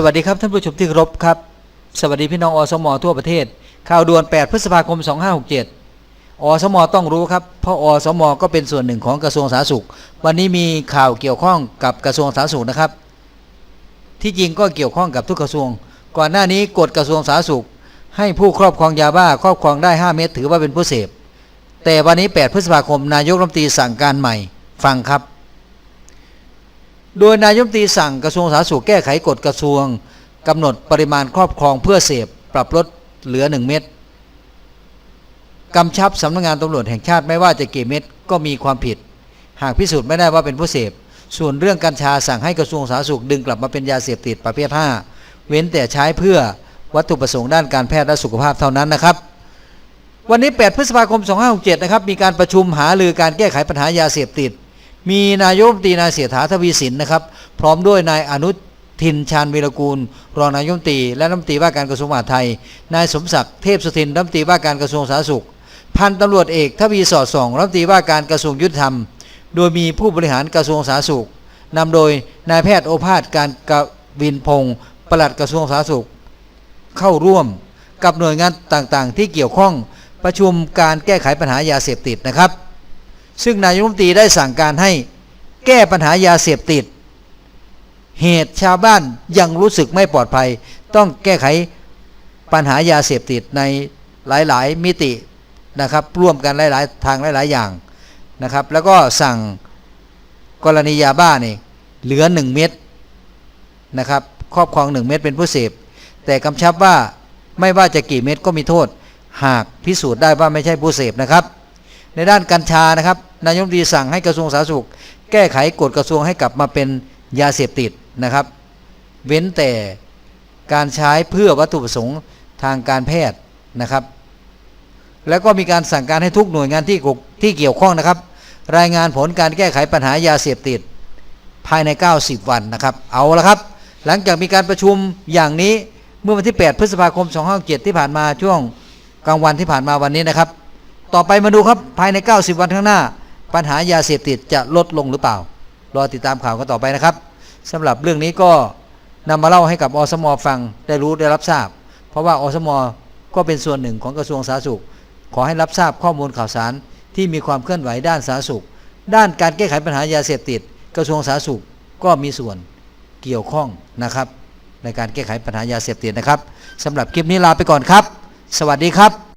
สวัสดีครับท่านผู้ชมที่เคารพครับ สวัสดีพี่น้องอสมทั่วประเทศ ข่าวด่วน 8 พฤษภาคม 2567 อสมต้องรู้ครับ เพราะอสมก็เป็นส่วนหนึ่งของกระทรวงสาธารณสุข วันนี้มีข่าวเกี่ยวข้องกับกระทรวงสาธารณสุขนะครับ ที่จริงก็เกี่ยวข้องกับทุกกระทรวง ก่อนหน้านี้กฎกระทรวงสาธารณสุข ให้ผู้ครอบครองยาบ้าครอบครองได้ 5 เม็ดถือว่าเป็นผู้เสพ แต่วันนี้ 8 พฤษภาคมนายกรัฐมนตรีสั่งการใหม่ ฟังครับ โดยนายมตีสั่งกระทรวงสาธารณสุขแก้ไขกฎกระทรวงกำหนดปริมาณครอบครองเพื่อเสพปรับลดเหลือ 1 เม็ดกำชับสำนักงานตำรวจแห่งชาติไม่ว่าจะกี่เม็ดก็มีความผิด หากพิสูจน์ไม่ได้ว่าเป็นผู้เสพ ส่วนเรื่องกัญชาสั่งให้กระทรวงสาธารณสุขดึงกลับมาเป็นยาเสพติดประเภท 5 เว้นแต่ใช้เพื่อวัตถุประสงค์ด้านการแพทย์และสุขภาพเท่านั้นนะครับ วันนี้ 8 พฤษภาคม 2567 นะครับ มีการประชุมหารือการแก้ไขปัญหายาเสพติด มีนายมตรีนายเสียถาทวีสินนะครับ พร้อมด้วยนายอนุทินชาญวีรกูล รองนายมตรีและรัฐมนตรีว่าการกระทรวงมหาดไทย นายสมศักดิ์เทพสุทินรัฐมนตรีว่าการกระทรวงสาธารณสุข พันตำรวจเอกทวีสอดส่องรัฐมนตรีว่าการกระทรวงยุติธรรม โดยมีผู้บริหารกระทรวงสาธารณสุขนำโดยนายแพทย์โอภาสการกวินพงศ์ปลัดกระทรวงสาธารณสุข เข้าร่วมกับหน่วยงานต่างๆ ที่เกี่ยวข้องประชุมการแก้ไขปัญหายาเสพติดนะครับ ซึ่งนายกรัฐมนตรีได้สั่งการให้แก้ปัญหายาเสพติด เหตุชาวบ้านยังรู้สึกไม่ปลอดภัย ต้องแก้ไขปัญหายาเสพติดในหลาย ๆ มิตินะครับร่วมกันหลาย ๆ ทางหลาย ๆ อย่างนะครับ แล้วก็สั่งกรณียาบ้านี่เหลือ 1 เม็ดนะครับครอบครอง 1 เม็ดเป็นผู้เสพ แต่กำชับว่าไม่ว่าจะกี่เม็ดก็มีโทษ หากพิสูจน์ได้ว่าไม่ใช่ผู้เสพนะครับ ในด้านกัญชานะครับ นายมนตรีสั่งให้กระทรวงสาธารณสุข แก้ไขกฎกระทรวงให้กลับมาเป็นยาเสพติดนะครับ เว้นแต่การใช้เพื่อวัตถุประสงค์ทางการแพทย์นะครับ แล้วก็มีการสั่งการให้ทุกหน่วยงานที่ที่เกี่ยวข้องนะครับ รายงานผลการแก้ไขปัญหายาเสพติดภายใน 90 วันนะครับ เอาละครับ หลังจากมีการประชุมอย่างนี้เมื่อวันที่ 8 พฤษภาคม 2567ที่ผ่านมาช่วงกลางวันที่ผ่านมาวันนี้นะครับ ต่อไปมาดูครับภายใน 90 วันข้างหน้า ปัญหายาเสพติดจะลดลงหรือเปล่า รอติดตามข่าวกันต่อไปนะครับสำหรับเรื่องนี้ก็นำมาเล่าให้กับอสมฟังได้รู้ได้รับทราบ เพราะว่าอสมก็เป็นส่วนหนึ่งของกระทรวงสาธารณสุข ขอให้รับทราบข้อมูลข่าวสารที่มีความเคลื่อนไหวด้านสาธารณสุข ด้านการแก้ไขปัญหายาเสพติด กระทรวงสาธารณสุขก็มีส่วนเกี่ยวข้องนะครับ ในการแก้ไขปัญหายาเสพติดนะครับสำหรับคลิปนี้ลาไปก่อนครับ สวัสดีครับ